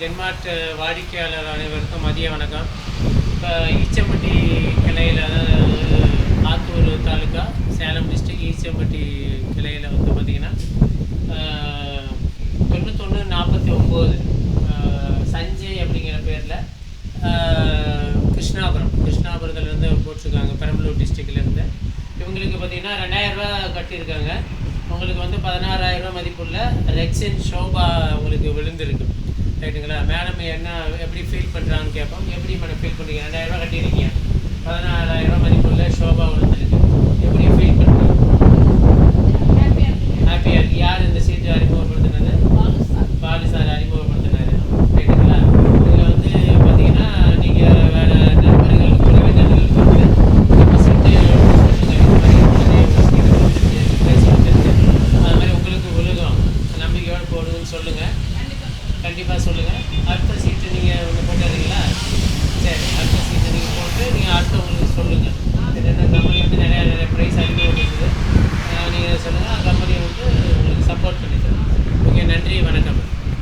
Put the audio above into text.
ஜென்மார்ட் வாடிக்கையாளர் அனைவருக்கும் மதிய வணக்கம். இப்போ ஈச்சம்பட்டி கிளையில் அதாவது ஆத்தூர் தாலுக்கா சேலம் டிஸ்ட்ரிக்ட் ஈச்சம்பட்டி கிளையில் வந்து பார்த்திங்கன்னா தொண்ணூத்தொன்று நாற்பத்தி ஒம்பது சஞ்சய் அப்படிங்கிற பேரில் கிருஷ்ணாபுரம். கிருஷ்ணாபுரத்துலேருந்து போட்டிருக்காங்க பெரம்பலூர் டிஸ்ட்ரிக்ட்லேருந்து இவங்களுக்கு பார்த்தீங்கன்னா ரெண்டாயிரரூபா கட்டியிருக்காங்க. உங்களுக்கு வந்து பதினாறாயிரரூபா மதிப்புள்ள ரெக்ஸின் ஷோபா உங்களுக்கு விழுந்திருக்கு. ரைட்டுங்களா மேடம் என்ன எப்படி ஃபீல் பண்ணுறாங்கன்னு கேட்போம். எப்படி மேடம் ஃபீல் பண்ணுறீங்க ரெண்டாயிரரூபா கட்டியிருக்கீங்க பதினாறாயிரரூபா மதிப்புள்ள ஷோபா விழுந்திருக்கு எப்படி ஃபீல் பண்ணுறீங்க ஹாப்பியாக இருக்கு யார் இந்த சீட்டு அறிமுகப்படுத்தினது? பாலு சார். அறிமுகப்படுத்தினாரு. ரைட்டுங்களா இதில் வந்து பார்த்தீங்கன்னா நீங்கள் வேறு நண்பர்கள் உறவினர்களுக்கு வந்து நம்ம சீட்டு அது மாதிரி உங்களுக்கு விழுகும் நம்பிக்கையோடு போடுதுன்னு சொல்லுங்கள் கண்டிப்பாக சொல்லுங்கள் அடுத்த சீட்டு நீங்கள் ஒன்று போட்டுறீங்களா சரி அடுத்த சீட்டு நீங்கள் போட்டு நீங்கள் அடுத்தவங்களுக்கு சொல்லுங்கள் என்னென்ன கம்பெனி வந்து நிறையா நிறைய ப்ரைஸ் அறிமுகப்படுத்துது நீங்கள் சொல்லுங்கள் கம்பெனி வந்து உங்களுக்கு சப்போர்ட் பண்ணி தரும் ஓகே நன்றி வணக்கம்.